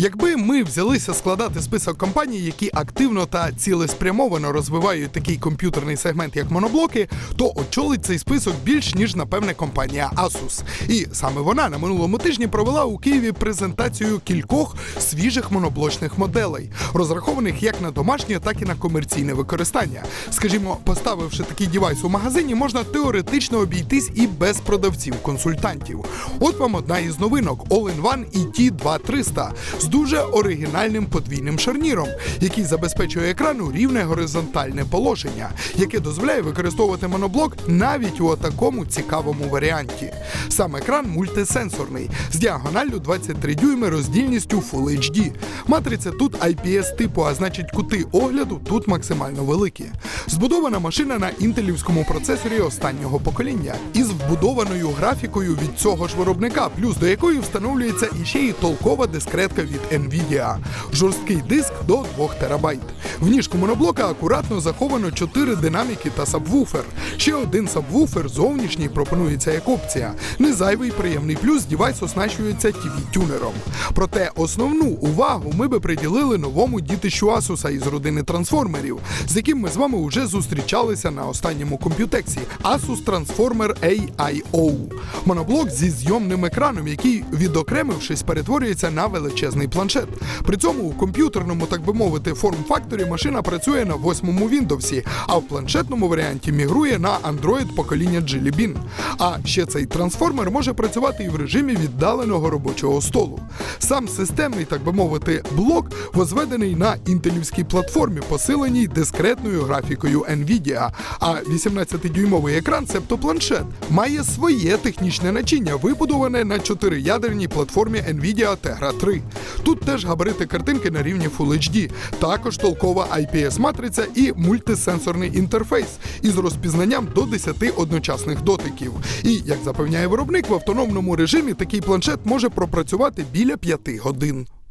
Якби ми взялися складати список компаній, які активно та цілеспрямовано розвивають такий комп'ютерний сегмент, як моноблоки, то очолить цей список більш ніж напевне компанія Asus. І саме вона на минулому тижні провела у Києві презентацію кількох свіжих моноблочних моделей, розрахованих як на домашнє, так і на комерційне використання. Скажімо, поставивши такий дівайс у магазині, можна теоретично обійтись і без продавців-консультантів. От вам одна із новинок All-in-One ET2300 з дуже оригінальним подвійним шарніром, який забезпечує екрану рівне горизонтальне положення, яке дозволяє використовувати моноблок навіть у такому цікавому варіанті. Сам екран мультисенсорний з діагоналлю 23 дюйми роздільністю Full HD. Матриця тут IPS типу, а значить кути огляду тут максимально великі. Збудована машина на інтелівському процесорі останнього покоління із вбудованою графікою від цього ж виробника, плюс до якої встановлюється іще й толкова дискретка від Nvidia. Жорсткий диск до 2 терабайт. В ніжку моноблока акуратно заховано 4 динаміки та сабвуфер. Ще один сабвуфер зовнішній пропонується як опція. Не зайвий приємний плюс дівайс оснащується TV-тюнером. Проте основну увагу ми би приділили новому дітищу Asus із родини трансформерів, з яким ми з вами вже зустрічалися на останньому комп'ютексі Asus Transformer AIO. Моноблок зі зйомним екраном, який, відокремившись, перетворюється на величезний планшет. При цьому у комп'ютерному, так би мовити, форм-факторі машина працює на восьмому Windows, а в планшетному варіанті мігрує на Android покоління Jelly Bean. А ще цей трансформер може працювати і в режимі віддаленого робочого столу. Сам системний, так би мовити, блок возведений на інтелівській платформі, посиленій дискретною графікою Nvidia. А 18-дюймовий екран, цебто планшет, має своє технічне начиння, вибудоване на чотириядерній платформі Nvidia Tegra 3. Тут теж габарити картинки на рівні Full HD, також толкова IPS-матриця і мультисенсорний інтерфейс із розпізнанням до 10 одночасних дотиків. І як запевняє виробник, в автономному режимі такий планшет може пропрацювати біля 5 годин.